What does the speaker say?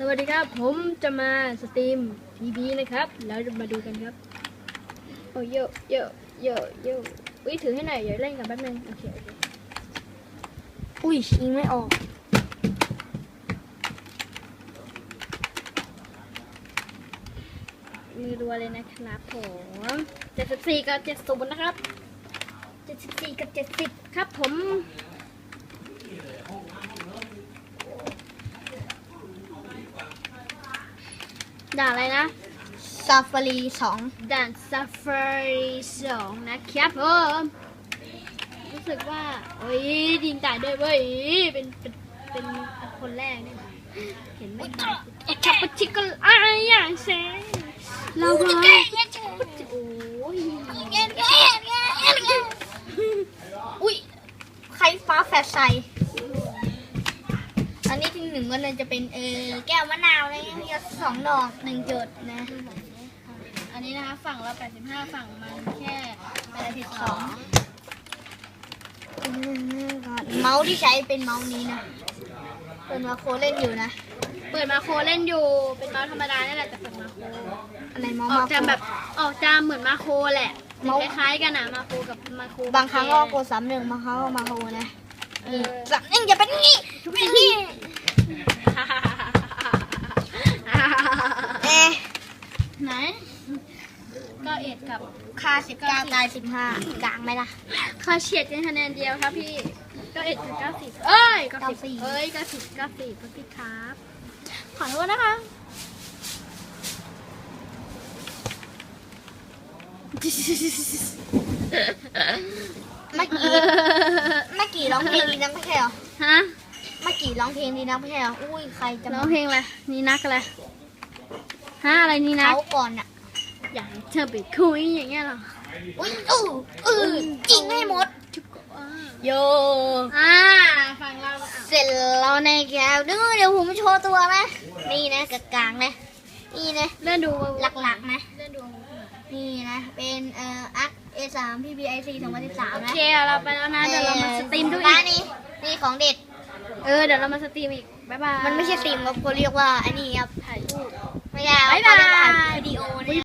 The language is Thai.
สวัสดีครับ ผมจะมาสตรีมทีวีนะครับ แล้วมาดูกันครับ โอ้ยโยโยโยโยอุ้ยถือให้หน่อยเดี๋ยวเล่นกันแป๊บนึงโอเคโอเคอุ้ยยิงไม่ออก มือรัวเลยนะครับผมเจ็ดสิบสี่กับเจ็ดศูนย์นะครับเจ็ดสิบสี่กับเจ็ดสิบครับผม ด่าอะไรนะ ซาฟารีสองด่านซ a ฟ a รีสองนะครับผมรู้สึกว่า โอ้ยดิงตายด้วยเว้ยเป็นเป็นเป็นคนแรกเนี่ยเห็นไหมชับปะชิกก็อายอย่างแซงเราก็โอ้ยอุ้ยใครฟ้าแฟดใส่ อันนี้ที่หนึ่งก็เลยจะเป็นเออแก้วมะนาวเลยมีสองดอกหนึ่งจุดนะ อันนี้นะคะฝั่งเรา85 ฝั่งมันแค่82เมาส์ที่ใช้เป็นเมาส์นี้นะ เป็นมาโคเล่นอยู่นะ เปิดมาโครเล่นอยู่ เป็นมาธรรมดานี่แหละแต่เปิดมาโครอะไรเมาส์ออกมาโคจะแบบออกจะเหมือนมาโครแหละเมาส์คล้ายๆกันอะมาโครกับมาโครบางครั้งก็โกดสามหนึ่งบางครั้งก็มาโคนะเออสามหนึ่งอย่าเป็นงี้เป็นงี้เอ๊ะ ไหน ก็เอ็ดกับค่าสิบเก้าตายสิบห้ากลางไหมล่ะค่าเฉียดกันคะแนนเดียวครับพี่ก็เอ็ดกับเก้าสิบเอ้ยเก้าสิบ94เอ้ยเก้าสิบเก้าสิบก็พี่ครับ ขอโทษนะคะเมื่อกี้เมื่อกี้ร้องเพลงดีนักไม่ใช่เหรอฮะเมื่อกี้ร้องเพลงดีนักไม่ใช่เหรออุ้ยใครจะร้มาองเพลงอะไรนี่นักอะไรฮะอะไรนี่นักเขาก่อนอะ อยากให้เธอไปคุยอย่างเงี้ยเหรออุ้ยอืออือจริงให้หมด โย อ่าฟังเราอะเสร็จแล้วในแก้วดูเดี๋ยวผมโชว์ตัวนะนี่นะกลางๆนะนี่นะเลื่อนดูหลักๆนะเลื่อนดูนี่นะ เป็นเอ่ออัก A3 PBIC 2013โอนะเคเราไปแล้วนะเดี๋ยวเรามาสตรีมดูอีร้ากนนี้นี่ของเด็ด เออเดี๋ยวเรามาสตรีมอีกบ๊ายบายมันไม่ใช่สตรีมครับเขาเรียกว่าไอ้นี่ครับถ่ายรูปไม่ใช่ครับบ๊ายบายเขาเรียกว่าอัดวิดีโอเนี่ย